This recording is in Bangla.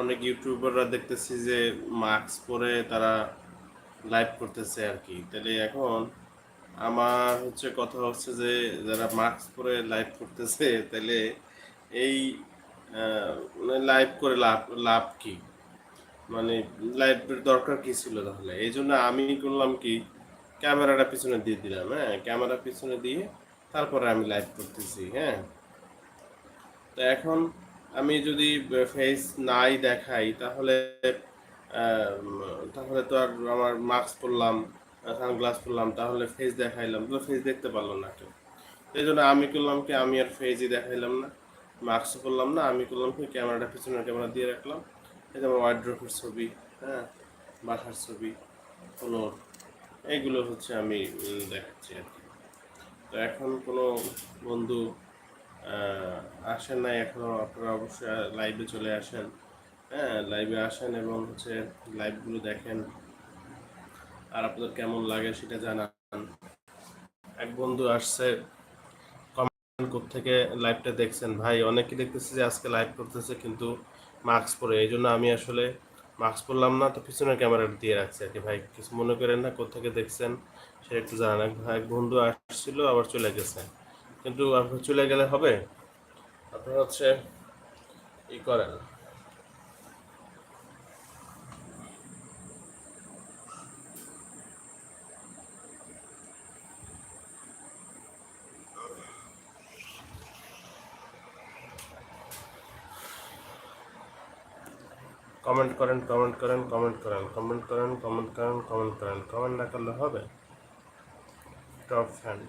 অনেক ইউটিউবাররা দেখতেছি যে মাস্ক পরে তারা লাইভ করতেছে আর কি। তাহলে এখন আমার হচ্ছে কথা হচ্ছে যে, যারা মাস্ক পরে লাইভ করতেছে, তাহলে এই লাইভ করে লাভ লাভ কি? মানে লাইভের দরকার কি ছিল তাহলে? এই জন্য আমি করলাম কি, ক্যামেরাটা পিছনে দিয়ে দিলাম হ্যাঁ? ক্যামেরা পিছনে দিয়ে তারপরে আমি লাইভ করতেছি হ্যাঁ? তো এখন আমি যদি ফেস নাই দেখাই, তাহলে তাহলে তো আর আমার মাস্ক পরলাম সানগ্লাস পরলাম, তাহলে ফেস দেখাইলাম, তো ফেস দেখতে পারল না কেউ। এই জন্য আমি করলাম কি, আমি আর ফেসই দেখাইলাম না মাস্ক পরলাম না, আমি করলাম কি, ক্যামেরাটা পিছনে ক্যামেরা দিয়ে রাখলাম, এই যে আমার ওয়াইড্রোপের ছবি হ্যাঁ বাসার ছবি ফ্লোর এইগুলো হচ্ছে আমি দেখাচ্ছি আর কি। তো এখন কোনো বন্ধু আসেন নাই এখনও, আপনারা অবশ্যই লাইভে চলে আসেন। হ্যাঁ লাইভে আসেন এবং হচ্ছে লাইভগুলো দেখেন। আর আপনাদের কেমন লাগে সেটা জানান। এক বন্ধু আসছে কমেন্ট থেকে লাইভটা দেখছেন? ভাই অনেকে দেখতেছে যে আজকে লাইভ করতেছে কিন্তু মাস্ক পরে। এই জন্য আমি আসলে মাস্ক পরলাম না, তো পিছনের ক্যামেরাটা দিয়ে রাখছি আর কি। ভাই, কিছু মনে করেন না কোথেকে দেখছেন, সেটা একটু জানান। এক বন্ধু আসছিল, আবার চলে গেছে। কিন্তু আপনি চলে গেলে হবে? আপনারা হচ্ছে ই করেন। কমেন্ট করেন কমেন্ট করেন কমেন্ট করেন কমেন্ট করেন কমেন্ট করেন কমেন্ট করেন, কমেন্ট না করলে হবে? Top fan.